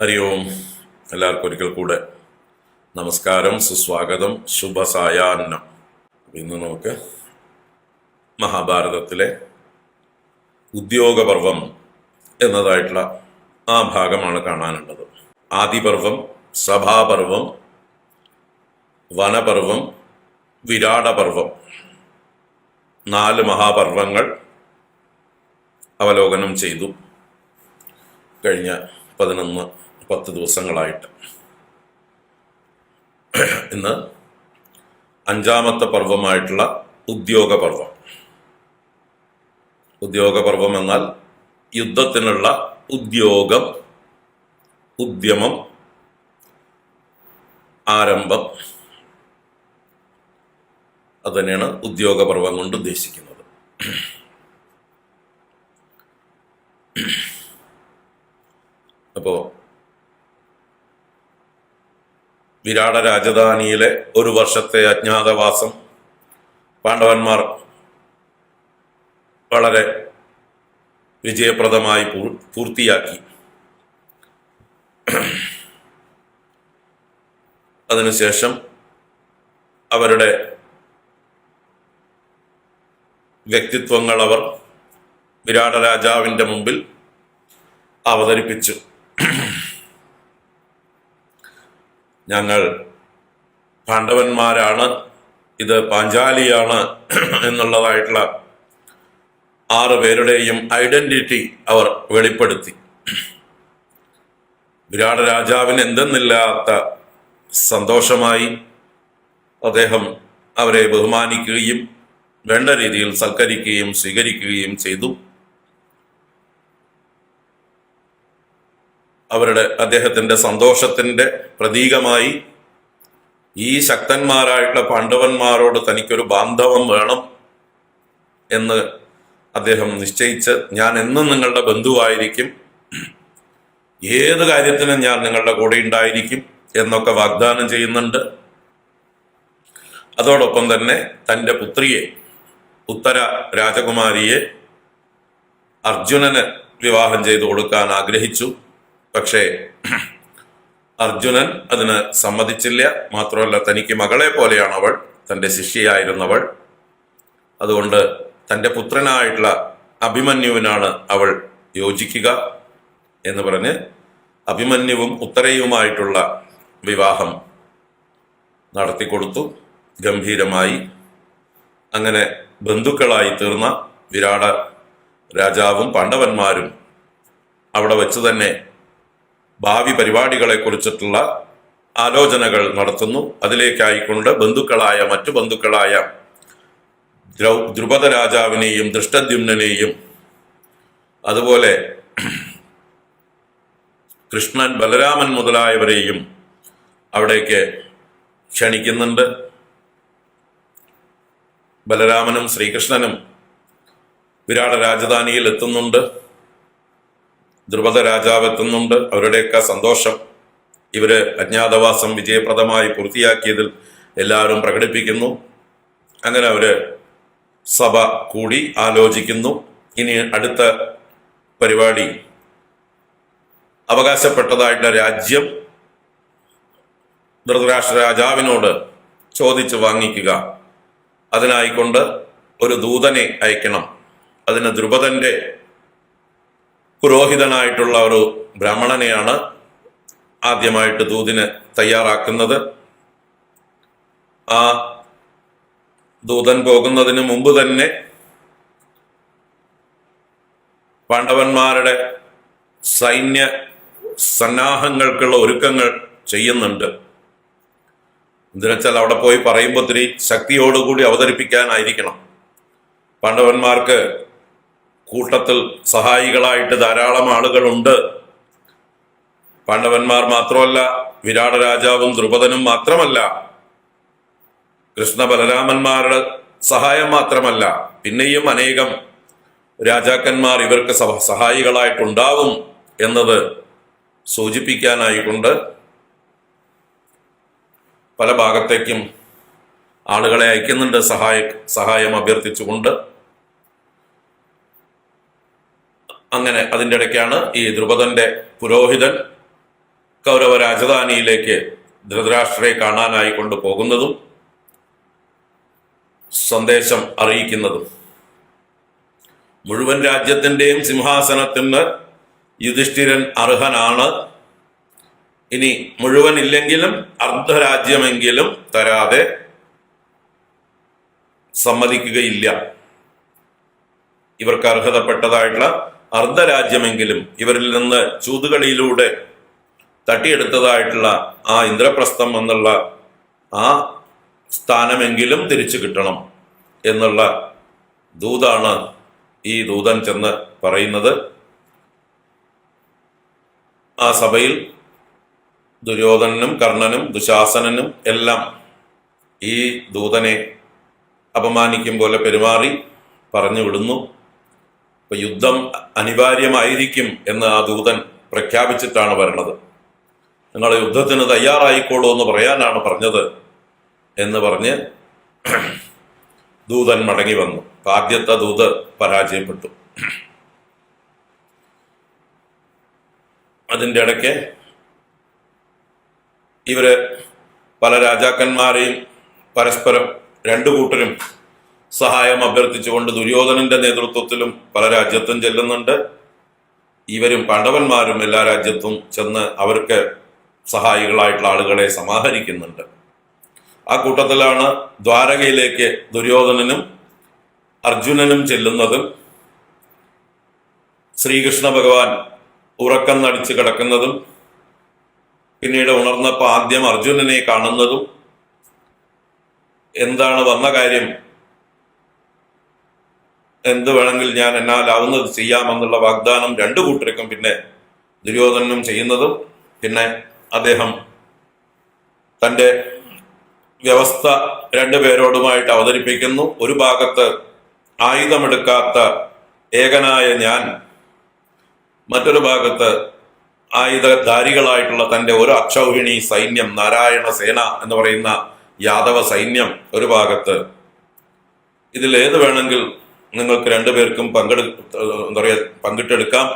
ഹരി ഓം എല്ലാവർക്കും ഒരിക്കൽ കൂടെ നമസ്കാരം സുസ്വാഗതം ശുഭസായാന്നം ഇന്ന് നമുക്ക് മഹാഭാരതത്തിലെ ഉദ്യോഗപർവം എന്നതായിട്ടുള്ള ആ ഭാഗമാണ് കാണാനുള്ളത്. ആദിപർവം സഭാപർവം വനപർവം വിരാടപർവം. നാല് മഹാപർവങ്ങൾ അവലോകനം ചെയ്തു കഴിഞ്ഞ പതിനൊന്ന് പത്ത് ദിവസങ്ങളായിട്ട്. ഇന്ന് അഞ്ചാമത്തെ പർവമായിട്ടുള്ള ഉദ്യോഗ പർവം ഉദ്യോഗ പർവം എന്നാൽ യുദ്ധത്തിനുള്ള ഉദ്യോഗം ഉദ്യമം ആരംഭം. അത് തന്നെയാണ് ഉദ്യോഗ ഉദ്യോഗപർവം കൊണ്ട് ഉദ്ദേശിക്കുന്നത്. അപ്പോ വിരാട രാജധാനിയിലെ ഒരു വർഷത്തെ അജ്ഞാതവാസം പാണ്ഡവന്മാർ വളരെ വിജയപ്രദമായി പൂർത്തിയാക്കി. അതിനുശേഷം അവരുടെ വ്യക്തിത്വങ്ങൾ അവർ വിരാട രാജാവിന്റെ മുമ്പിൽ അവതരിപ്പിച്ചു. ഞങ്ങൾ പാണ്ഡവന്മാരാണ് ഇത് പാഞ്ചാലിയാണ് എന്നുള്ളതായിട്ടുള്ള ആറ് പേരുടെയും ഐഡന്റിറ്റി അവർ വെളിപ്പെടുത്തി. വിരാട് രാജാവിന് എന്തെന്നില്ലാത്ത സന്തോഷമായി അദ്ദേഹം അവരെ ബഹുമാനിക്കുകയും വേണ്ട രീതിയിൽ സൽക്കരിക്കുകയും സ്വീകരിക്കുകയും ചെയ്തു. അവരുടെ അദ്ദേഹത്തിന്റെ സന്തോഷത്തിന്റെ പ്രതീകമായി ഈ ശക്തന്മാരായിട്ടുള്ള പാണ്ഡവന്മാരോട് തനിക്കൊരു ബാന്ധവം വേണം എന്ന് അദ്ദേഹം നിശ്ചയിച്ച് ഞാൻ എന്നും നിങ്ങളുടെ ബന്ധുവായിരിക്കും. ഏത് കാര്യത്തിനും ഞാൻ നിങ്ങളുടെ കൂടെ ഉണ്ടായിരിക്കും എന്നൊക്കെ വാഗ്ദാനം ചെയ്യുന്നുണ്ട്. അതോടൊപ്പം തന്നെ തന്റെ പുത്രിയെ ഉത്തര രാജകുമാരിയെ അർജുനന് വിവാഹം ചെയ്തു കൊടുക്കാൻ ആഗ്രഹിച്ചു. പക്ഷേ അർജുനൻ അതിന് സമ്മതിച്ചില്ല. മാത്രമല്ല തനിക്ക് മകളെ പോലെയാണ് അവൾ തന്റെ ശിഷ്യയായിരുന്നവൾ. അതുകൊണ്ട് തന്റെ പുത്രനായിട്ടുള്ള അഭിമന്യുവിനാണ് അവൾ യോജിക്കുക എന്ന് പറഞ്ഞ് അഭിമന്യുവും ഉത്തരയുമായിട്ടുള്ള വിവാഹം നടത്തിക്കൊടുത്തു. ഗംഭീരമായി. അങ്ങനെ ബന്ധുക്കളായി തീർന്ന വിരാട രാജാവും പാണ്ഡവന്മാരും അവിടെ വെച്ച് തന്നെ ഭാവി പരിപാടികളെ കുറിച്ചിട്ടുള്ള ആലോചനകൾ നടത്തുന്നു. അതിലേക്കായിക്കൊണ്ട് ബന്ധുക്കളായ മറ്റു ബന്ധുക്കളായ ദ്രൗ ദ്രുപദ രാജാവിനെയും ദൃഷ്ടദ്യുനെയും അതുപോലെ കൃഷ്ണൻ ബലരാമൻ മുതലായവരെയും അവിടേക്ക് ക്ഷണിക്കുന്നുണ്ട്. ബലരാമനും ശ്രീകൃഷ്ണനും വിരാട രാജധാനിയിൽ എത്തുന്നുണ്ട്. ദ്രുപദ രാജാവ് എത്തുന്നുണ്ട് അവരുടെയൊക്കെ സന്തോഷം ഇവർ അജ്ഞാതവാസം വിജയപ്രദമായി പൂർത്തിയാക്കിയതിൽ എല്ലാവരും പ്രകടിപ്പിക്കുന്നു. അങ്ങനെ അവർ സഭ കൂടി ആലോചിക്കുന്നു. ഇനി അടുത്ത പരിപാടി അവകാശപ്പെട്ടതായിട്ടുള്ള രാജ്യം ധൃതരാഷ്ട്ര രാജാവിനോട് ചോദിച്ചു വാങ്ങിക്കുക. അതിനായിക്കൊണ്ട് ഒരു ദൂതനെ അയക്കണം. അതിന് ദ്രുപദന്റെ പുരോഹിതനായിട്ടുള്ള ഒരു ബ്രാഹ്മണനെയാണ് ആദ്യമായിട്ട് ദൂതിന് തയ്യാറാക്കുന്നത്. ആ ദൂതൻ പോകുന്നതിന് മുമ്പ് തന്നെ പാണ്ഡവന്മാരുടെ സൈന്യ സന്നാഹങ്ങൾക്കുള്ള ഒരുക്കങ്ങൾ ചെയ്യുന്നുണ്ട്. എന്തിനുവെച്ചാൽ അവിടെ പോയി പറയുമ്പോൾ ഒത്തിരി ശക്തിയോടുകൂടി അവതരിപ്പിക്കാനായിരിക്കണം. പാണ്ഡവന്മാർക്ക് കൂട്ടത്തിൽ സഹായികളായിട്ട് ധാരാളം ആളുകളുണ്ട്. പാണ്ഡവന്മാർ മാത്രമല്ല വിരാട രാജാവും ദ്രുപദനും മാത്രമല്ല കൃഷ്ണ ബലരാമന്മാരുടെ സഹായം മാത്രമല്ല പിന്നെയും അനേകം രാജാക്കന്മാർ ഇവർക്ക് സഹ- സഹായികളായിട്ടുണ്ടാവും എന്നത് സൂചിപ്പിക്കാനായിക്കൊണ്ട് പല ഭാഗത്തേക്കും ആളുകളെ അയക്കുന്നുണ്ട് സഹായ സഹായം അഭ്യർത്ഥിച്ചുകൊണ്ട്. അങ്ങനെ അതിന്റെ ഇടയ്ക്കാണ് ഈ ദ്രുപദന്റെ പുരോഹിതൻ കൗരവ രാജധാനിയിലേക്ക് ധൃതരാഷ്ട്രയെ കാണാനായി കൊണ്ടുപോകുന്നതും സന്ദേശം അറിയിക്കുന്നതും. മുഴുവൻ രാജ്യത്തിന്റെയും സിംഹാസനത്തിന് യുധിഷ്ഠിരൻ അർഹനാണ്. ഇനി മുഴുവൻ ഇല്ലെങ്കിലും അർദ്ധരാജ്യമെങ്കിലും തരാതെ സമ്മതിക്കുകയില്ല. ഇവർക്ക് അർഹതപ്പെട്ടതായിട്ടുള്ള അർദ്ധരാജ്യമെങ്കിലും ഇവരിൽ നിന്ന് ചൂതുകളിയിലൂടെ തട്ടിയെടുത്തതായിട്ടുള്ള ആ ഇന്ദ്രപ്രസ്ഥം എന്നുള്ള ആ സ്ഥാനമെങ്കിലും തിരിച്ചു കിട്ടണം എന്നുള്ള ദൂതാണ് ഈ ദൂതൻ ചെന്ന് പറയുന്നത്. ആ സഭയിൽ ദുര്യോധനനും കർണനും ദുശാസനനും എല്ലാം ഈ ദൂതനെ അപമാനിക്കും പോലെ പെരുമാറി പറഞ്ഞു വിടുന്നു. അപ്പൊ യുദ്ധം അനിവാര്യമായിരിക്കും എന്ന് ആ ദൂതൻ പ്രഖ്യാപിച്ചിട്ടാണ് വരണത്. നിങ്ങൾ യുദ്ധത്തിന് തയ്യാറായിക്കോളൂ എന്ന് പറയാനാണ് പറഞ്ഞത് എന്ന് പറഞ്ഞ് ദൂതൻ മടങ്ങി വന്നു. ആദ്യത്തെ ദൂത് പരാജയപ്പെട്ടു. അതിന്റെ ഇടയ്ക്ക് ഇവർ പല രാജാക്കന്മാരെയും പരസ്പരം രണ്ടു കൂട്ടരും സഹായം അഭ്യർത്ഥിച്ചുകൊണ്ട് ദുര്യോധനന്റെ നേതൃത്വത്തിലും പല രാജ്യത്തും ചെല്ലുന്നുണ്ട്. ഇവരും പാണ്ഡവന്മാരും എല്ലാ രാജ്യത്തും ചെന്ന് അവർക്ക് സഹായികളായിട്ടുള്ള ആളുകളെ സമാഹരിക്കുന്നുണ്ട്. ആ കൂട്ടത്തിലാണ് ദ്വാരകയിലേക്ക് ദുര്യോധനനും അർജുനനും ചെല്ലുന്നതും ശ്രീകൃഷ്ണ ഭഗവാൻ ഉറക്കം നടിച്ച് കിടക്കുന്നതും പിന്നീട് ഉണർന്നപ്പോൾ ആദ്യം അർജുനനെ കാണുന്നതും. എന്താണ് വന്ന കാര്യം? എന്ത് വേണമെങ്കിൽ ഞാൻ എന്നാലാവുന്നത് ചെയ്യാമെന്നുള്ള വാഗ്ദാനം രണ്ടു കൂട്ടർക്കും പിന്നെ ദുര്യോധനനും ചെയ്യുന്നതും പിന്നെ അദ്ദേഹം തന്റെ വ്യവസ്ഥ രണ്ടുപേരോടുമായിട്ട് അവതരിപ്പിക്കുന്നു. ഒരു ഭാഗത്ത് ആയുധമെടുക്കാത്ത ഏകനായ ഞാൻ മറ്റൊരു ഭാഗത്ത് ആയുധധാരികളായിട്ടുള്ള തന്റെ ഒരു അക്ഷൗഹിണി സൈന്യം നാരായണ സേന എന്ന് പറയുന്ന യാദവ സൈന്യം ഒരു ഭാഗത്ത്. ഇതിൽ ഏത് വേണമെങ്കിൽ നിങ്ങൾക്ക് രണ്ടുപേർക്കും പങ്കെടു എന്താ പറയുക പങ്കിട്ടെടുക്കാം.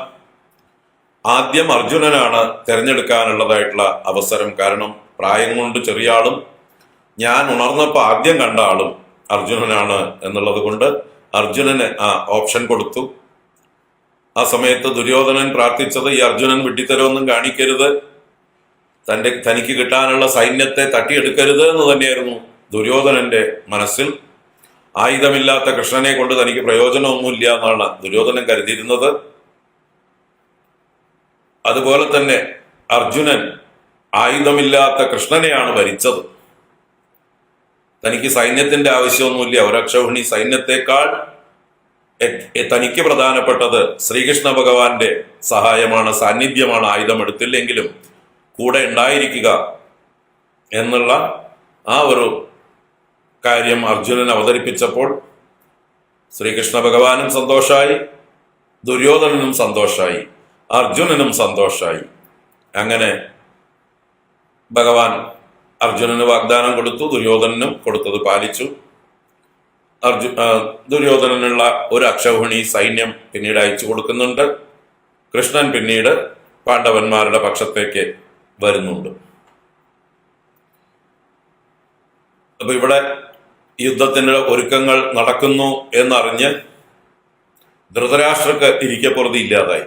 ആദ്യം അർജുനനാണ് തിരഞ്ഞെടുക്കാനുള്ളതായിട്ടുള്ള അവസരം. കാരണം പ്രായം കൊണ്ട് ചെറിയ ആളും ഞാൻ ഉണർന്നപ്പോൾ ആദ്യം കണ്ട ആളും അർജുനനാണ് എന്നുള്ളത് കൊണ്ട് അർജുനന് ആ ഓപ്ഷൻ കൊടുത്തു. ആ സമയത്ത് ദുര്യോധനൻ പ്രാർത്ഥിച്ചത് ഈ അർജുനൻ വിട്ടിത്തരമൊന്നും കാണിക്കരുത്. തന്റെ തനിക്ക് കിട്ടാനുള്ള സൈന്യത്തെ തട്ടിയെടുക്കരുത് എന്ന് തന്നെയായിരുന്നു ദുര്യോധനന്റെ മനസ്സിൽ. ആയുധമില്ലാത്ത കൃഷ്ണനെ കൊണ്ട് തനിക്ക് പ്രയോജനമൊന്നുമില്ല എന്നാണ് ദുര്യോധനൻ കരുതിയിരുന്നത്. അതുപോലെ തന്നെ അർജുനൻ ആയുധമില്ലാത്ത കൃഷ്ണനെയാണ് ഭരിച്ചത്. തനിക്ക് സൈന്യത്തിന്റെ ആവശ്യമൊന്നുമില്ല. ഒരക്ഷോഹിണി സൈന്യത്തെക്കാൾ തനിക്ക് പ്രധാനപ്പെട്ടത് ശ്രീകൃഷ്ണ ഭഗവാന്റെ സഹായമാണ് സാന്നിധ്യമാണ് ആയുധം എടുത്തില്ലെങ്കിലും കൂടെ ഉണ്ടായിരിക്കുക എന്നുള്ള ആ ഒരു കാര്യം അർജുനൻ അവതരിപ്പിച്ചപ്പോൾ ശ്രീകൃഷ്ണ ഭഗവാനും സന്തോഷമായി ദുര്യോധനനും സന്തോഷമായി അർജുനനും സന്തോഷമായി അങ്ങനെ ഭഗവാൻ അർജുനന് വാഗ്ദാനം കൊടുത്തു ദുര്യോധനനും കൊടുത്തത് പാലിച്ചു. അർജു ദുര്യോധനനുള്ള ഒരു അക്ഷൗഹിണി സൈന്യം പിന്നീട് അയച്ചു കൊടുക്കുന്നുണ്ട്. കൃഷ്ണൻ പിന്നീട് പാണ്ഡവന്മാരുടെ പക്ഷത്തേക്ക് വരുന്നുണ്ട്. അപ്പൊ ഇവിടെ യുദ്ധത്തിന്റെ ഒരുക്കങ്ങൾ നടക്കുന്നു എന്നറിഞ്ഞ് ധൃതരാഷ്ട്രക്ക് ഇരിക്കപ്പുറതി ഇല്ലാതായി.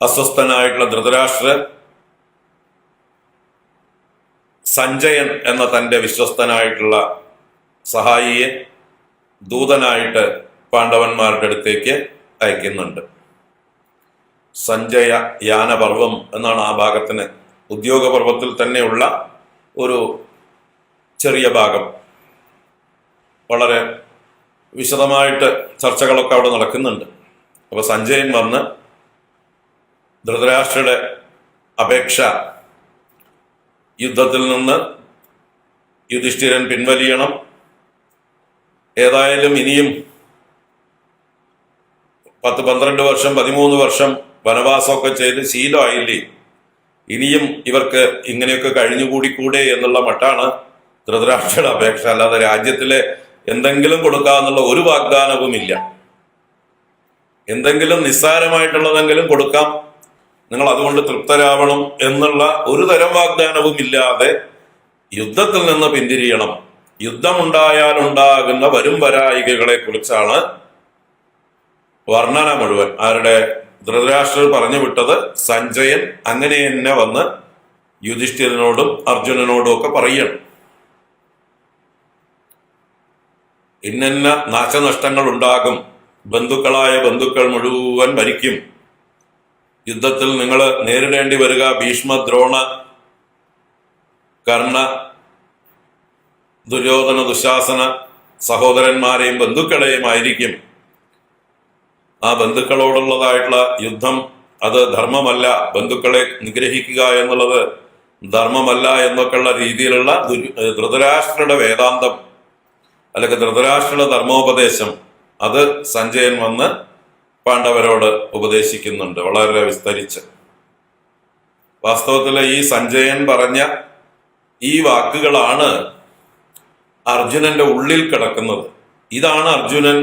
അസ്വസ്ഥനായിട്ടുള്ള ധൃതരാഷ്ട്ര സഞ്ജയൻ എന്ന തന്റെ വിശ്വസ്തനായിട്ടുള്ള സഹായിയെ ദൂതനായിട്ട് പാണ്ഡവന്മാരുടെ അടുത്തേക്ക് അയക്കുന്നുണ്ട്. സഞ്ജയ യാനപർവം എന്നാണ് ആ ഭാഗത്തിന് ഉദ്യോഗപർവത്തിൽ തന്നെയുള്ള ഒരു ചെറിയ ഭാഗം. വളരെ വിശദമായിട്ട് ചർച്ചകളൊക്കെ അവിടെ നടക്കുന്നുണ്ട്. അപ്പൊ സഞ്ജയൻ വന്ന് ധൃതരാഷ്ട്രയുടെ അപേക്ഷ യുദ്ധത്തിൽ നിന്ന് യുധിഷ്ഠിരൻ പിൻവലിയണം. ഏതായാലും ഇനിയും പത്ത് പന്ത്രണ്ട് വർഷം പതിമൂന്ന് വർഷം വനവാസമൊക്കെ ചെയ്ത് ശീലമായില്ലേ? ഇനിയും ഇവർക്ക് ഇങ്ങനെയൊക്കെ കഴിഞ്ഞുകൂടിക്കൂടെ എന്നുള്ള മട്ടാണ് ധൃതരാഷ്ട്രയുടെ അപേക്ഷ അല്ലാതെ രാജ്യത്തിലെ എന്തെങ്കിലും കൊടുക്കാന്നുള്ള ഒരു വാഗ്ദാനവും ഇല്ല എന്തെങ്കിലും നിസ്സാരമായിട്ടുള്ളതെങ്കിലും കൊടുക്കാം. നിങ്ങൾ അതുകൊണ്ട് തൃപ്തരാവണം എന്നുള്ള ഒരു തരം വാഗ്ദാനവും ഇല്ലാതെ യുദ്ധത്തിൽ നിന്ന് പിന്തിരിയണം. യുദ്ധമുണ്ടായാൽ ഉണ്ടാകുന്ന വരും വരായികകളെ കുറിച്ചാണ് വർണന മുഴുവൻ. ആരുടെ? ധൃതരാഷ്ട്രർ പറഞ്ഞു വിട്ടത് സഞ്ജയൻ അങ്ങനെ തന്നെ വന്ന് യുധിഷ്ഠിരനോടും അർജുനനോടും ഒക്കെ പറയണം. ഇന്നന്ന നാശനഷ്ടങ്ങൾ ഉണ്ടാകും ബന്ധുക്കളായ ബന്ധുക്കൾ മുഴുവൻ ഭരിക്കും യുദ്ധത്തിൽ നിങ്ങൾ നേരിടേണ്ടി വരിക ഭീഷ്മ ദ്രോണ കർണ ദുര്യോധന ദുശാസന സഹോദരന്മാരെയും ബന്ധുക്കളെയും ആയിരിക്കും. ആ ബന്ധുക്കളോടുള്ളതായിട്ടുള്ള യുദ്ധം അത് ധർമ്മമല്ല. ബന്ധുക്കളെ നിഗ്രഹിക്കുക എന്നുള്ളത് ധർമ്മമല്ല എന്നൊക്കെയുള്ള രീതിയിലുള്ള ധൃതരാഷ്ട്രയുടെ വേദാന്തം. അല്ലെങ്കിൽ ധൃതരാഷ്ട്രയുടെ ധർമ്മോപദേശം അത് സഞ്ജയൻ വന്ന് പാണ്ഡവരോട് ഉപദേശിക്കുന്നുണ്ട് വളരെ വിസ്തരിച്ച്. വാസ്തവത്തിൽ ഈ സഞ്ജയൻ പറഞ്ഞ ഈ വാക്കുകളാണ് അർജുനന്റെ ഉള്ളിൽ കിടക്കുന്നത്. ഇതാണ് അർജുനൻ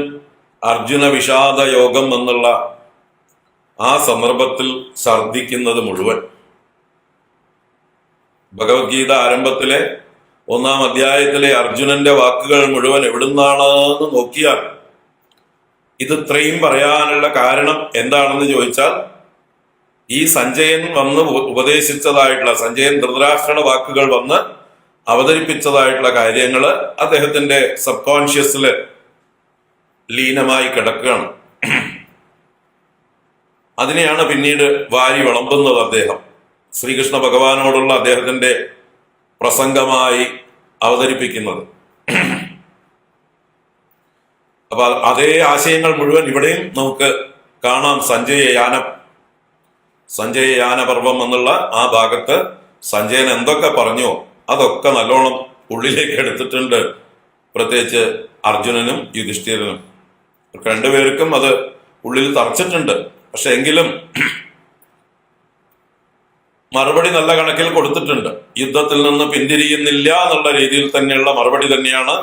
അർജുന വിഷാദ യോഗം എന്നുള്ള ആ സന്ദർഭത്തിൽ ഛർദിക്കുന്നത് മുഴുവൻ. ഭഗവത്ഗീത ആരംഭത്തിലെ ഒന്നാം അധ്യായത്തിലെ അർജുനന്റെ വാക്കുകൾ മുഴുവൻ എവിടുന്നാണ് എന്ന് നോക്കിയാൽ ഇത് ഇത്രയും പറയാനുള്ള കാരണം എന്താണെന്ന് ചോദിച്ചാൽ ഈ സഞ്ജയൻ വന്ന് ഉപദേശിച്ചതായിട്ടുള്ള സഞ്ജയൻ ധൃതരാഷ്ട്രയുടെ വാക്കുകൾ വന്ന് അവതരിപ്പിച്ചതായിട്ടുള്ള കാര്യങ്ങൾ അദ്ദേഹത്തിന്റെ സബ് കോൺഷ്യസിൽ ലീനമായി കിടക്കുകയാണ്. അതിനെയാണ് പിന്നീട് വാരി വിളമ്പുന്നത് അദ്ദേഹം. ശ്രീകൃഷ്ണ ഭഗവാനോടുള്ള അദ്ദേഹത്തിന്റെ പ്രസംഗമായി അവതരിപ്പിക്കുന്നത്. അപ്പൊ അതേ ആശയങ്ങൾ മുഴുവൻ ഇവിടെയും നമുക്ക് കാണാം. സഞ്ജയ യാന. സഞ്ജയ എന്നുള്ള ആ ഭാഗത്ത് സഞ്ജയൻ എന്തൊക്കെ പറഞ്ഞോ അതൊക്കെ നല്ലോണം ഉള്ളിലേക്ക് എടുത്തിട്ടുണ്ട്. പ്രത്യേകിച്ച് അർജുനനും യുധിഷ്ഠിരനും. രണ്ടുപേർക്കും അത് ഉള്ളിൽ തറച്ചിട്ടുണ്ട്. പക്ഷെ എങ്കിലും മറുപടി നല്ല കണക്കിൽ കൊടുത്തിട്ടുണ്ട്. യുദ്ധത്തിൽ നിന്ന് പിന്തിരിയുന്നില്ല എന്നുള്ള രീതിയിൽ തന്നെയുള്ള മറുപടി തന്നെയാണ്.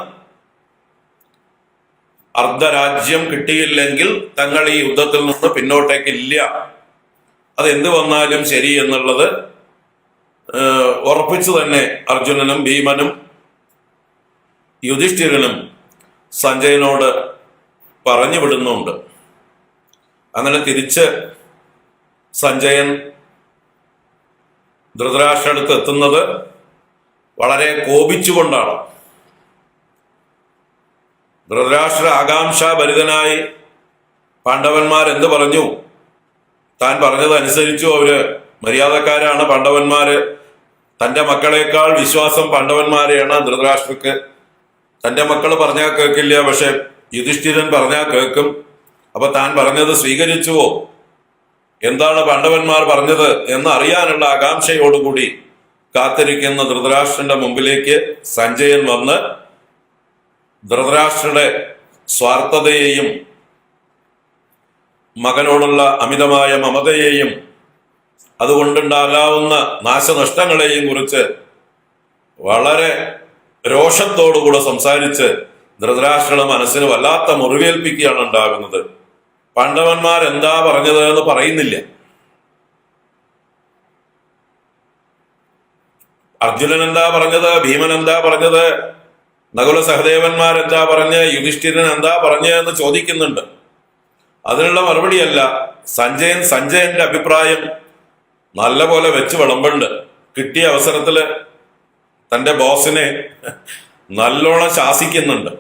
അർദ്ധരാജ്യം കിട്ടിയില്ലെങ്കിൽ തങ്ങൾ ഈ യുദ്ധത്തിൽ നിന്ന് പിന്നോട്ടേക്കില്ല. അതെന്ത് വന്നാലും ശരി എന്നുള്ളത് ഉറപ്പിച്ചു തന്നെ അർജുനനും ഭീമനും യുധിഷ്ഠിരനും സഞ്ജയനോട് പറഞ്ഞു വിടുന്നുണ്ട് അങ്ങനെ തിരിച്ച് സഞ്ജയൻ ധൃതരാഷ്ട്രടുത്ത് എത്തുന്നത് വളരെ കോപിച്ചുകൊണ്ടാണ്. ധൃതരാഷ്ട്ര ആകാംക്ഷാഭരിതനായി പാണ്ഡവന്മാർ എന്ത് പറഞ്ഞു? താൻ പറഞ്ഞതനുസരിച്ചു അവർ മര്യാദക്കാരാണ് പാണ്ഡവന്മാര്. തന്റെ മക്കളെക്കാൾ വിശ്വാസം പാണ്ഡവന്മാരെയാണ് ധൃതരാഷ്ട്രക്ക്. തന്റെ മക്കൾ പറഞ്ഞാൽ കേൾക്കില്ല പക്ഷെ യുധിഷ്ഠിരൻ പറഞ്ഞാൽ കേൾക്കും. അപ്പൊ താൻ പറഞ്ഞത് സ്വീകരിച്ചുവോ? എന്താണ് പാണ്ഡവന്മാർ പറഞ്ഞത് എന്ന് അറിയാനുള്ള ആകാംക്ഷയോടുകൂടി കാത്തിരിക്കുന്ന ധൃതരാഷ്ട്രന്റെ മുമ്പിലേക്ക് സഞ്ജയൻ വന്ന് ധൃതരാഷ്ട്രയുടെ സ്വാർത്ഥതയെയും മകനോടുള്ള അമിതമായ മമതയെയും അതുകൊണ്ടുണ്ടാകാവുന്ന നാശനഷ്ടങ്ങളെയും കുറിച്ച് വളരെ രോഷത്തോടുകൂടെ സംസാരിച്ച് ധൃതരാഷ്ട്രയുടെ മനസ്സിന് വല്ലാത്ത മുറിവേൽപ്പിക്കുകയാണ് ഉണ്ടാകുന്നത്. പാണ്ഡവന്മാർ എന്താ പറഞ്ഞത് എന്ന് പറയുന്നില്ല. അർജുനൻ എന്താ പറഞ്ഞത്? ഭീമൻ എന്താ പറഞ്ഞത്? നകുല സഹദേവന്മാർ എന്താ പറഞ്ഞ് യുധിഷ്ഠിരൻ എന്താ പറഞ്ഞ് എന്ന് ചോദിക്കുന്നുണ്ട്. അതിനുള്ള മറുപടിയല്ല സഞ്ജയൻ സഞ്ജയന്റെ അഭിപ്രായം നല്ല പോലെ വെച്ച് വിളമ്പുണ്ട്. കിട്ടിയ അവസരത്തിൽ തന്റെ ബോസിനെ നല്ലോണം ശാസിക്കുന്നുണ്ട്.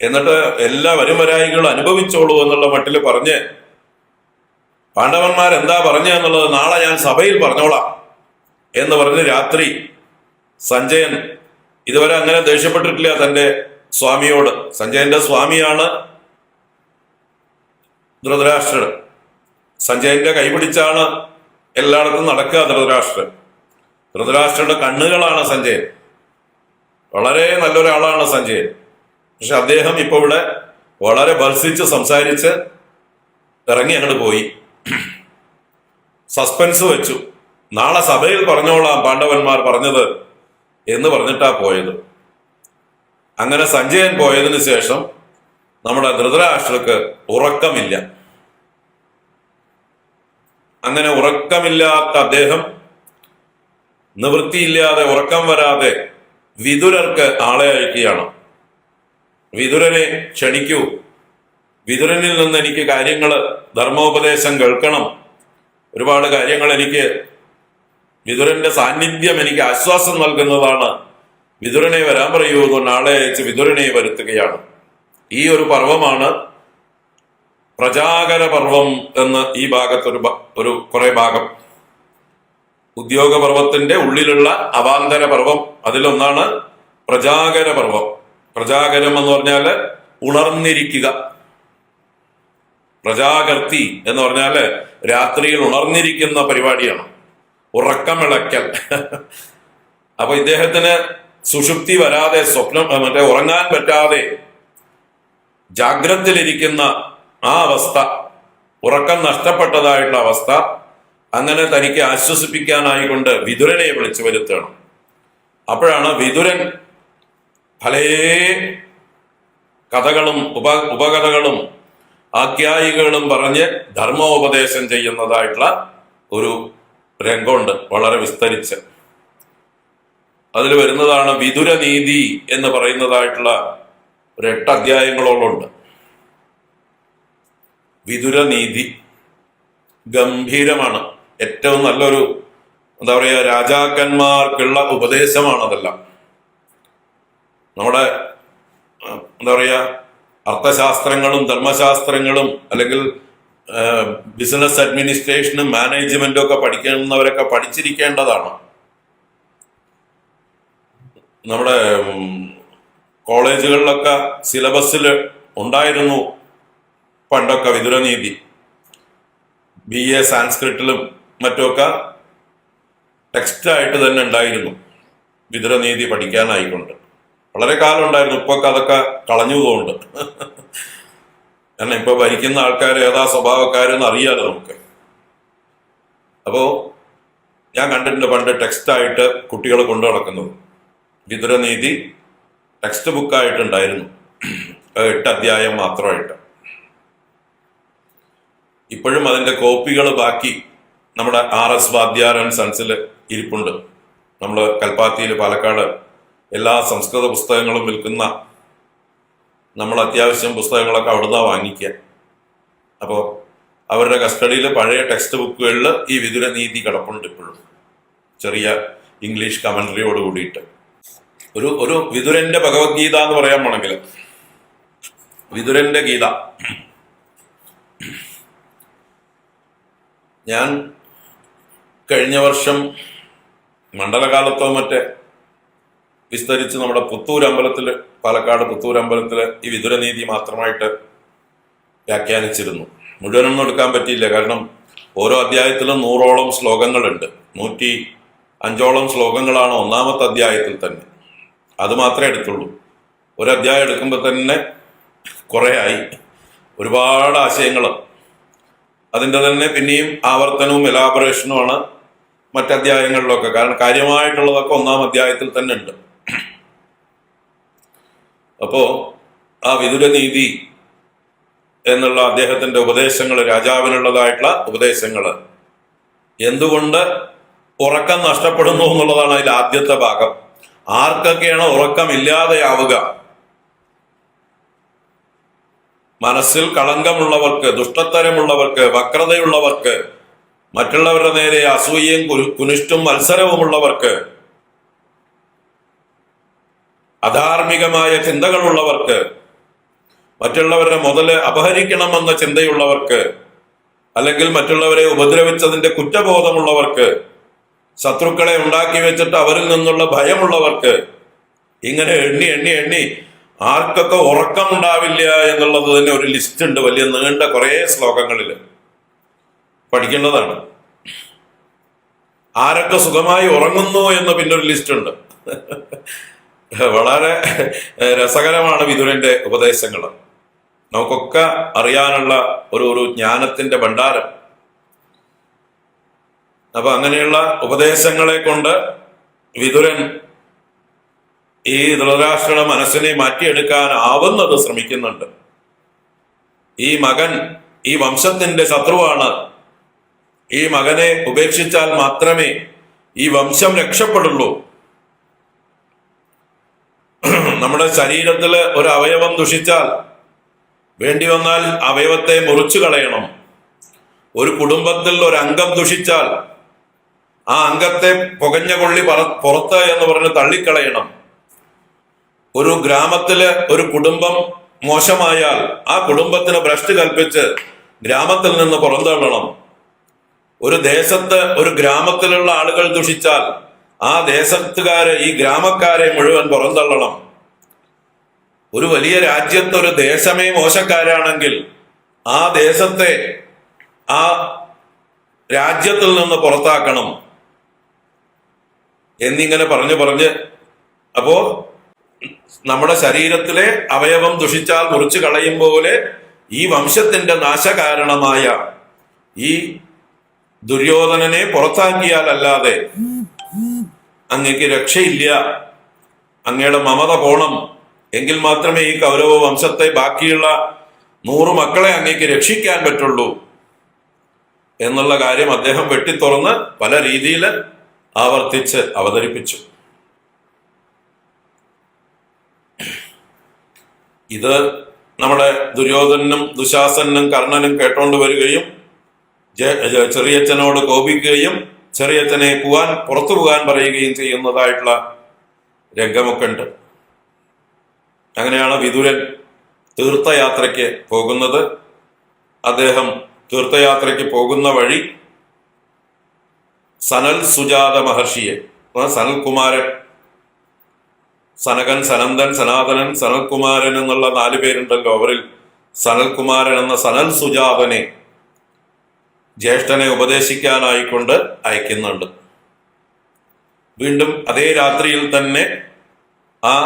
എന്നിട്ട് എല്ലാ വരുമരായികളും അനുഭവിച്ചോളൂ എന്നുള്ള മട്ടിൽ പറഞ്ഞ് പാണ്ഡവന്മാർ എന്താ പറഞ്ഞു എന്നുള്ളത് നാളെ ഞാൻ സഭയിൽ പറഞ്ഞോളാം എന്ന് പറഞ്ഞ് രാത്രി സഞ്ജയൻ ഇതുവരെ അങ്ങനെ ദേഷ്യപ്പെട്ടിട്ടില്ല തന്റെ സ്വാമിയോട്. സഞ്ജയന്റെ സ്വാമിയാണ് ധൃതരാഷ്ട്രൻ. സഞ്ജയന്റെ കൈപിടിച്ചാണ് എല്ലായിടത്തും നടക്കുക ധൃതരാഷ്ട്രൻ. ധൃതരാഷ്ട്രയുടെ കണ്ണുകളാണ് സഞ്ജയൻ. വളരെ നല്ലൊരാളാണ് സഞ്ജയൻ. പക്ഷെ അദ്ദേഹം ഇപ്പൊ ഇവിടെ വളരെ ഭത്സിച്ച് സംസാരിച്ച് ഇറങ്ങി അങ്ങോട്ട് പോയി. സസ്പെൻസ് വെച്ചു. നാളെ സഭയിൽ പറഞ്ഞോളാം പാണ്ഡവന്മാർ പറഞ്ഞത് എന്ന് പറഞ്ഞിട്ടാ പോയത്. അങ്ങനെ സഞ്ജയൻ പോയതിനു ശേഷം നമ്മുടെ ധൃതരാഷ്ട്രക്ക് ഉറക്കമില്ല. അങ്ങനെ ഉറക്കമില്ലാത്ത അദ്ദേഹം നിവൃത്തിയില്ലാതെ ഉറക്കം വരാതെ വിതുരർക്ക് ആളെ അയക്കുകയാണ്. വിതുരനെ ക്ഷണിക്കൂ. വിതുരനിൽ നിന്ന് എനിക്ക് കാര്യങ്ങൾ ധർമ്മോപദേശം കേൾക്കണം. ഒരുപാട് കാര്യങ്ങൾ എനിക്ക് വിതുരന്റെ സാന്നിധ്യം എനിക്ക് ആശ്വാസം നൽകുന്നതാണ്. വിതുരനെ വരാൻ പറയൂ നാളെ അയച്ച് വിതുരനെ വരുത്തുകയാണ്. ഈ ഒരു പർവമാണ് പ്രജാകര പർവം എന്ന് ഈ ഭാഗത്തൊരു ഒരു കുറെ ഭാഗം. ഉദ്യോഗപർവത്തിന്റെ ഉള്ളിലുള്ള അവാന്തര പർവം. അതിലൊന്നാണ് പ്രജാകര പർവം. പ്രജാകരം എന്ന് പറഞ്ഞാൽ ഉണർന്നിരിക്കുക. പ്രജാകർത്തി എന്ന് പറഞ്ഞാൽ രാത്രിയിൽ ഉണർന്നിരിക്കുന്ന പരിപാടിയാണ്. ഉറക്കമിളക്കൽ അപ്പൊ ഇദ്ദേഹത്തിന് സുഷുപ്തി വരാതെ സ്വപ്നം മറ്റേ ഉറങ്ങാൻ പറ്റാതെ ജാഗ്രതയിലിരിക്കുന്ന ആ അവസ്ഥ ഉറക്കം നഷ്ടപ്പെട്ടതായിട്ടുള്ള അവസ്ഥ അങ്ങനെ തനിക്ക് ആശ്വസിപ്പിക്കാനായിക്കൊണ്ട് വിതുരനെ വിളിച്ചു വരുത്തണം അപ്പോഴാണ് വിതുരൻ പലേ കഥകളും ഉപ ഉപകഥകളും ആഖ്യായികളും പറഞ്ഞ് ധർമ്മോപദേശം ചെയ്യുന്നതായിട്ടുള്ള ഒരു രംഗമുണ്ട് വളരെ വിസ്തരിച്ച്. അതിൽ വരുന്നതാണ് വിതുരനീതി എന്ന് പറയുന്നതായിട്ടുള്ള ഒരു എട്ട് അധ്യായങ്ങളോളുണ്ട് വിതുരനീതി ഗംഭീരമാണ്. ഏറ്റവും നല്ലൊരു എന്താ പറയുക രാജാക്കന്മാർക്കുള്ള ഉപദേശമാണ് അതെല്ലാം നമ്മുടെ എന്താ പറയുക അർത്ഥശാസ്ത്രങ്ങളും ധർമ്മശാസ്ത്രങ്ങളും അല്ലെങ്കിൽ ബിസിനസ് അഡ്മിനിസ്ട്രേഷനും മാനേജ്മെന്റും ഒക്കെ പഠിക്കുന്നവരൊക്കെ പഠിച്ചിരിക്കേണ്ടതാണ്. നമ്മുടെ കോളേജുകളിലൊക്കെ സിലബസിൽ ഉണ്ടായിരുന്നു പണ്ടൊക്കെ വിതുരനീതി ബി എ സാൻസ്ക്രിറ്റിലും മറ്റുമൊക്കെ ടെക്സ്റ്റായിട്ട് തന്നെ ഉണ്ടായിരുന്നു വിതുരനീതി പഠിക്കാനായിക്കൊണ്ട്. വളരെ കാലം ഉണ്ടായിരുന്നു ഇപ്പൊ അതൊക്കെ കളഞ്ഞു പോകുന്നുണ്ട് കാരണം ഇപ്പൊ ഭരിക്കുന്ന ആൾക്കാർ ഏതാ സ്വഭാവക്കാരെന്ന് അറിയാലോ നമുക്ക്. അപ്പോ ഞാൻ കണ്ടിട്ടുണ്ട് പണ്ട് ടെക്സ്റ്റായിട്ട് കുട്ടികൾ കൊണ്ടു നടക്കുന്നത്. വിതുരനീതി ടെക്സ്റ്റ് ബുക്കായിട്ടുണ്ടായിരുന്നു. എട്ട് അധ്യായം മാത്രമായിട്ട്. ഇപ്പോഴും അതിന്റെ കോപ്പികൾ ബാക്കി നമ്മുടെ ആർ എസ് വാദ്യാരൻ സൺസിൽ ഇരിപ്പുണ്ട്. നമ്മൾ കൽപ്പാത്തിയിൽ പാലക്കാട് എല്ലാ സംസ്കൃത പുസ്തകങ്ങളും വിൽക്കുന്ന നമ്മൾ അത്യാവശ്യം പുസ്തകങ്ങളൊക്കെ അവിടുന്ന് വാങ്ങിക്കുക. അപ്പോൾ അവരുടെ കസ്റ്റഡിയിൽ പഴയ ടെക്സ്റ്റ് ബുക്കുകളിൽ ഈ വിതുരനീതി കിടപ്പുണ്ട് ഇപ്പോഴും. ചെറിയ ഇംഗ്ലീഷ് കമൻട്രിയോട് കൂടിയിട്ട്. ഒരു ഒരു വിതുരന്റെ ഭഗവത്ഗീത എന്ന് പറയാൻ പോണെങ്കിൽ വിതുരന്റെ ഗീത. ഞാൻ കഴിഞ്ഞ വർഷം മണ്ഡലകാലത്തോ മറ്റേ വിസ്തരിച്ച് നമ്മുടെ പുത്തൂർ അമ്പലത്തിൽ പാലക്കാട് പുത്തൂർ അമ്പലത്തിൽ ഈ വിതുരനീതി മാത്രമായിട്ട് വ്യാഖ്യാനിച്ചിരുന്നു. മുഴുവനൊന്നും എടുക്കാൻ പറ്റിയില്ല. കാരണം ഓരോ അധ്യായത്തിലും നൂറോളം ശ്ലോകങ്ങളുണ്ട്. നൂറ്റി അഞ്ചോളം ശ്ലോകങ്ങളാണ് ഒന്നാമത്തെ അധ്യായത്തിൽ തന്നെ. അത് മാത്രമേ എടുത്തുള്ളൂ. ഒരു അധ്യായം എടുക്കുമ്പോൾ തന്നെ കുറേ ആയി. ഒരുപാട് ആശയങ്ങൾ അതിന്റെ തന്നെ പിന്നെയും ആവർത്തനവും എലാബറേഷനുമാണ് മറ്റധ്യായങ്ങളിലൊക്കെ. കാരണം കാര്യമായിട്ടുള്ളതൊക്കെ ഒന്നാം അധ്യായത്തിൽ തന്നെ ഉണ്ട്. അപ്പോ ആ വിതുരനീതി എന്നുള്ള അദ്ദേഹത്തിന്റെ ഉപദേശങ്ങൾ രാജാവിനുള്ളതായിട്ടുള്ള ഉപദേശങ്ങൾ എന്തുകൊണ്ട് ഉറക്കം നഷ്ടപ്പെടുന്നു എന്നുള്ളതാണ് അതിൽ ആദ്യത്തെ ഭാഗം. ആർക്കൊക്കെയാണ് ഉറക്കം ഇല്ലാതെയാവുക മനസ്സിൽ കളങ്കമുള്ളവർക്ക് ദുഷ്ടത്തരമുള്ളവർക്ക് വക്രതയുള്ളവർക്ക് മറ്റുള്ളവരുടെ നേരെ അസൂയയും കുനിഷ്ടും മത്സരവുമുള്ളവർക്ക് അധാർമികമായ ചിന്തകളുള്ളവർക്ക് മറ്റുള്ളവരുടെ മുതൽ അപഹരിക്കണമെന്ന ചിന്തയുള്ളവർക്ക് അല്ലെങ്കിൽ മറ്റുള്ളവരെ ഉപദ്രവിച്ചതിന്റെ കുറ്റബോധമുള്ളവർക്ക് ശത്രുക്കളെ ഉണ്ടാക്കി വെച്ചിട്ട് അവരിൽ നിന്നുള്ള ഭയമുള്ളവർക്ക് ഇങ്ങനെ എണ്ണി എണ്ണി എണ്ണി ആർക്കൊക്കെ ഉറക്കമുണ്ടാവില്ല എന്നുള്ളത് തന്നെ ഒരു ലിസ്റ്റ് ഉണ്ട് വലിയ നീണ്ട കുറേ ശ്ലോകങ്ങളിൽ പഠിക്കേണ്ടതാണ്. ആരൊക്കെ സുഖമായി ഉറങ്ങുന്നു എന്ന് പിന്നെ ഒരു ലിസ്റ്റ് ഉണ്ട്. വളരെ രസകരമാണ് വിതുരന്റെ ഉപദേശങ്ങൾ. നമുക്കൊക്കെ അറിയാനുള്ള ഒരു ഒരു ജ്ഞാനത്തിന്റെ ഭണ്ഡാരം. അപ്പൊ അങ്ങനെയുള്ള ഉപദേശങ്ങളെ കൊണ്ട് വിതുരൻ ഈ ധൃതരാഷ്ട്രയുടെ മനസ്സിനെ മാറ്റിയെടുക്കാൻ ആവുന്നത് ശ്രമിക്കുന്നുണ്ട്. ഈ മകൻ ഈ വംശത്തിന്റെ ശത്രുവാണ്. ഈ മകനെ ഉപേക്ഷിച്ചാൽ മാത്രമേ ഈ വംശം രക്ഷപ്പെടുള്ളൂ. നമ്മുടെ ശരീരത്തിൽ ഒരു അവയവം ദുഷിച്ചാൽ വേണ്ടി വന്നാൽ അവയവത്തെ മുറിച്ചു കളയണം. ഒരു കുടുംബത്തിൽ ഒരു അംഗം ദുഷിച്ചാൽ ആ അംഗത്തെ പുകഞ്ഞ കൊള്ളി പറ- പുറത്ത് എന്ന് പറഞ്ഞ് തള്ളിക്കളയണം. ഒരു ഗ്രാമത്തിലെ ഒരു കുടുംബം മോശമായാൽ ആ കുടുംബത്തിന് ഭ്രഷ്ട് കൽപ്പിച്ച് ഗ്രാമത്തിൽ നിന്ന് പുറന്തള്ളണം. ഒരു ദേശത്ത് ഒരു ഗ്രാമത്തിലുള്ള ആളുകൾ ദുഷിച്ചാൽ ആ ദേശത്തുകാരെ ഈ ഗ്രാമക്കാരെ മുഴുവൻ പുറന്തള്ളണം. ഒരു വലിയ രാജ്യത്ത് ഒരു ദേശമേ മോശക്കാരാണെങ്കിൽ ആ ദേശത്തെ ആ രാജ്യത്തിൽ നിന്ന് പുറത്താക്കണം എന്നിങ്ങനെ പറഞ്ഞു പറഞ്ഞ് അപ്പോ നമ്മുടെ ശരീരത്തിലെ അവയവം ദുഷിച്ചാൽ മുറിച്ചു കളയും പോലെ ഈ വംശത്തിന്റെ നാശകാരണമായ ഈ ദുര്യോധനനെ പുറത്താക്കിയാലല്ലാതെ അങ്ങക്ക് രക്ഷയില്ല അങ്ങയുടെ മമത പോണം എങ്കിൽ മാത്രമേ ഈ കൗരവ വംശത്തെ ബാക്കിയുള്ള നൂറ് മക്കളെ അങ്ങേക്ക് രക്ഷിക്കാൻ പറ്റുള്ളൂ എന്നുള്ള കാര്യം അദ്ദേഹം വെട്ടിത്തുറന്ന് പല രീതിയിൽ ആവർത്തിച്ച് അവതരിപ്പിച്ചു. ഇത് നമ്മുടെ ദുര്യോധനും ദുശാസനും കർണനും കേട്ടോണ്ട് വരികയും ചെറിയച്ഛനോട് കോപിക്കുകയും ചെറിയച്ഛനെ പോവാൻ പുറത്തു പോകാൻ പറയുകയും ചെയ്യുന്നതായിട്ടുള്ള രംഗമൊക്കെ ഉണ്ട്. അങ്ങനെയാണ് വിതുരൻ തീർത്ഥയാത്രയ്ക്ക് പോകുന്നത്. അദ്ദേഹം തീർത്ഥയാത്രയ്ക്ക് പോകുന്ന വഴി സനൽ സുജാത മഹർഷിയെ സനൽകുമാരൻ സനകൻ സനന്ദൻ സനാതനൻ സനൽകുമാരൻ എന്നുള്ള നാല് പേരുണ്ടല്ലോ അവരിൽ. സനൽകുമാരൻ എന്ന സനൽ സുജാതനെ ജ്യേഷ്ഠനെ ഉപദേശിക്കാനായിക്കൊണ്ട് അയക്കുന്നുണ്ട്. വീണ്ടും അതേ രാത്രിയിൽ തന്നെ ആ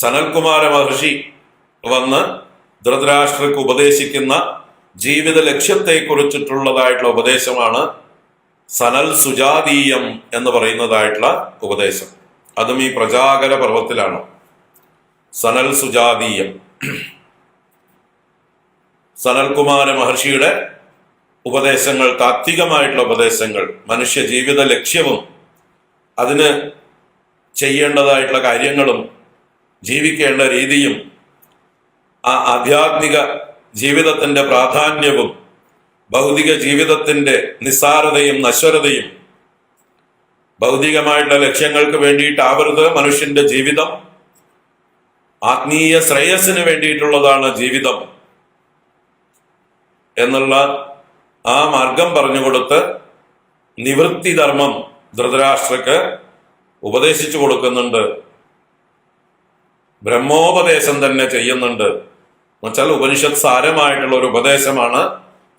സനൽകുമാര മഹർഷി വന്ന് ധൃതരാഷ്ട്രക്ക് ഉപദേശിക്കുന്ന ജീവിത ലക്ഷ്യത്തെ കുറിച്ചിട്ടുള്ളതായിട്ടുള്ള ഉപദേശമാണ് സനൽ സുജാതീയം എന്ന് പറയുന്നതായിട്ടുള്ള ഉപദേശം. അതും ഈ പ്രജാകര പർവത്തിലാണ് സനൽ സുജാതീയം. സനൽകുമാര മഹർഷിയുടെ ഉപദേശങ്ങൾ താത്വികമായിട്ടുള്ള ഉപദേശങ്ങൾ മനുഷ്യ ജീവിത ലക്ഷ്യവും അതിന് ചെയ്യേണ്ടതായിട്ടുള്ള കാര്യങ്ങളും ജീവിക്കേണ്ട രീതിയും ആ ആധ്യാത്മിക ജീവിതത്തിന്റെ പ്രാധാന്യവും ഭൗതിക ജീവിതത്തിന്റെ നിസ്സാരതയും നശ്വരതയും ഭൗതികമായിട്ടുള്ള ലക്ഷ്യങ്ങൾക്ക് വേണ്ടിയിട്ടാവരുത് മനുഷ്യന്റെ ജീവിതം. ആത്മീയ ശ്രേയസ്സിന് വേണ്ടിയിട്ടുള്ളതാണ് ജീവിതം എന്നുള്ള ആ മാർഗം പറഞ്ഞുകൊടുത്ത് നിവൃത്തി ധർമ്മം ധൃതരാഷ്ട്രക്ക് ഉപദേശിച്ചു കൊടുക്കുന്നുണ്ട് ബ്രഹ്മോപദേശം തന്നെ ചെയ്യുന്നുണ്ട്. എന്നുവെച്ചാൽ ഉപനിഷത്ത് സാരമായിട്ടുള്ള ഒരു ഉപദേശമാണ്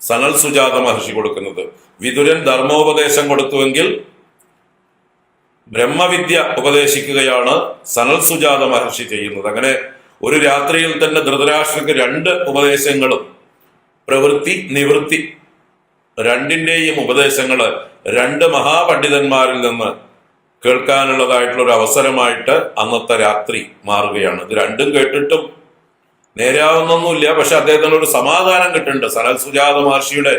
സനൽ സുജാത മഹർഷി കൊടുക്കുന്നത്. വിതുരൻ ധർമ്മോപദേശം കൊടുത്തുവെങ്കിൽ ബ്രഹ്മവിദ്യ ഉപദേശിക്കുകയാണ് സനൽ സുജാത മഹർഷി ചെയ്യുന്നത്. അങ്ങനെ ഒരു രാത്രിയിൽ തന്നെ ധൃതരാഷ്ട്രക്ക് രണ്ട് ഉപദേശങ്ങളും പ്രവൃത്തി നിവൃത്തി രണ്ടിന്റെയും ഉപദേശങ്ങൾ രണ്ട് മഹാപണ്ഡിതന്മാരിൽ നിന്ന് കേൾക്കാനുള്ളതായിട്ടുള്ള ഒരു അവസരമായിട്ട് അന്നത്തെ രാത്രി മാറുകയാണ്. ഇത് രണ്ടും കേട്ടിട്ടും നേരാവുന്നൊന്നുമില്ല പക്ഷെ അദ്ദേഹത്തിന് ഒരു സമാധാനം കിട്ടുന്നുണ്ട്. സനൽ സുജാത മഹർഷിയുടെ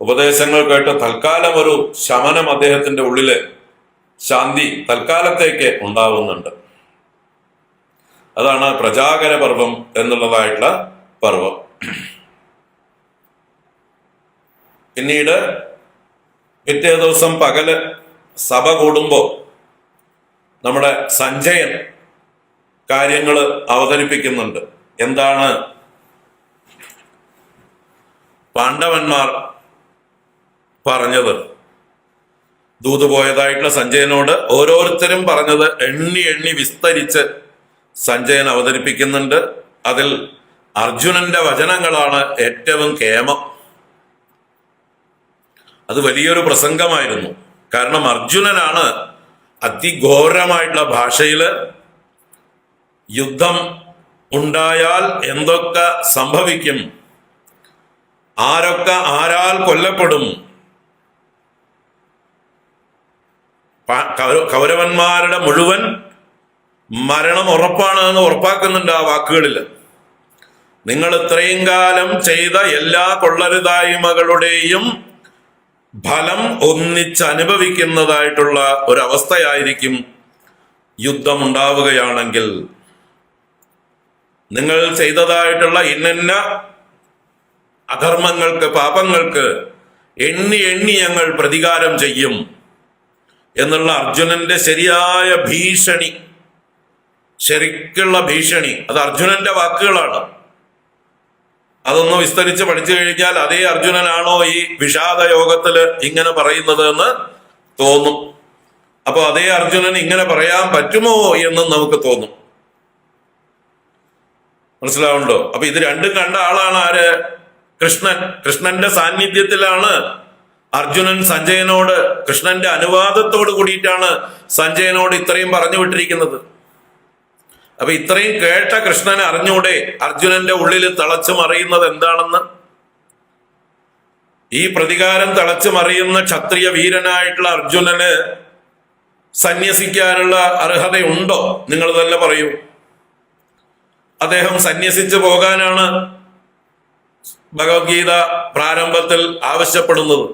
ഉപദേശങ്ങൾ കേട്ട് തൽക്കാലം ഒരു ശമനം അദ്ദേഹത്തിന്റെ ഉള്ളിൽ ശാന്തി തൽക്കാലത്തേക്ക് ഉണ്ടാവുന്നുണ്ട്. അതാണ് പ്രജാകര പർവം എന്നുള്ളതായിട്ടുള്ള പർവം പിന്നീട് പിറ്റേ ദിവസം പകൽ സഭ കൂടുമ്പോ നമ്മുടെ സഞ്ജയൻ കാര്യങ്ങൾ അവതരിപ്പിക്കുന്നുണ്ട്. എന്താണ്? പാണ്ഡവന്മാർ പറഞ്ഞത്. ദൂത് പോയതായിട്ടുള്ള സഞ്ജയനോട് ഓരോരുത്തരും പറഞ്ഞത് എണ്ണി എണ്ണി വിസ്തരിച്ച് സഞ്ജയൻ അവതരിപ്പിക്കുന്നുണ്ട്. അതിൽ അർജുനന്റെ വചനങ്ങളാണ് ഏറ്റവും കേമം. അത് വലിയൊരു പ്രസംഗമായിരുന്നു. കാരണം അർജുനനാണ് അതിഘോരമായിട്ടുള്ള ഭാഷയിൽ യുദ്ധം ഉണ്ടായാൽ എന്തൊക്കെ സംഭവിക്കും? ആരൊക്കെ ആരാൽ കൊല്ലപ്പെടും? കൗരവന്മാരുടെ മുഴുവൻ മരണം ഉറപ്പാണ് എന്ന് ഉറപ്പാക്കുന്നുണ്ട് ആ വാക്കുകളിൽ നിങ്ങൾ ഇത്രയും കാലം ചെയ്ത എല്ലാ കൊള്ളരുതായ്മകളുടെയും ഫലം ഒന്നിച്ച് അനുഭവിക്കുന്നതായിട്ടുള്ള ഒരവസ്ഥയായിരിക്കും യുദ്ധമുണ്ടാവുകയാണെങ്കിൽ. നിങ്ങൾ ചെയ്തതായിട്ടുള്ള ഇന്നന്ന അധർമ്മങ്ങൾക്ക് പാപങ്ങൾക്ക് എണ്ണി എണ്ണി ഞങ്ങൾ പ്രതികാരം ചെയ്യും എന്നുള്ള അർജുനന്റെ ശരിയായ ഭീഷണി ശരിക്കുള്ള ഭീഷണി അത് അർജുനന്റെ വാക്കുകളാണ്. അതൊന്ന് വിസ്തരിച്ച് പഠിച്ചു കഴിഞ്ഞാൽ അതേ അർജുനനാണോ ഈ വിഷാദ യോഗത്തിൽ ഇങ്ങനെ പറയുന്നത് എന്ന് തോന്നും. അപ്പൊ അതേ അർജുനൻ ഇങ്ങനെ പറയാൻ പറ്റുമോ എന്ന് നമുക്ക് തോന്നും. മനസ്സിലാവുണ്ടോ? അപ്പൊ ഇത് രണ്ടും കണ്ട ആളാണ് ആര്? കൃഷ്ണൻ. കൃഷ്ണന്റെ സാന്നിധ്യത്തിലാണ് അർജുനൻ സഞ്ജയനോട് കൃഷ്ണന്റെ അനുവാദത്തോട് കൂടിയിട്ടാണ് സഞ്ജയനോട് ഇത്രയും പറഞ്ഞു വിട്ടിരിക്കുന്നത്. അപ്പൊ ഇത്രയും കേട്ട കൃഷ്ണൻ അറിഞ്ഞൂടെ അർജുനന്റെ ഉള്ളിൽ തിളച്ചു മറിയുന്നത് എന്താണെന്ന്? ഈ പ്രതികാരം തിളച്ചു മറിയുന്ന ക്ഷത്രിയ വീരനായിട്ടുള്ള അർജുനന് സന്യസിക്കാനുള്ള അർഹതയുണ്ടോ? നിങ്ങൾ തന്നെ പറയൂ. അദ്ദേഹം സന്യസിച്ചു പോകാനാണ് ഭഗവത്ഗീത പ്രാരംഭത്തിൽ ആവശ്യപ്പെടുന്നത്.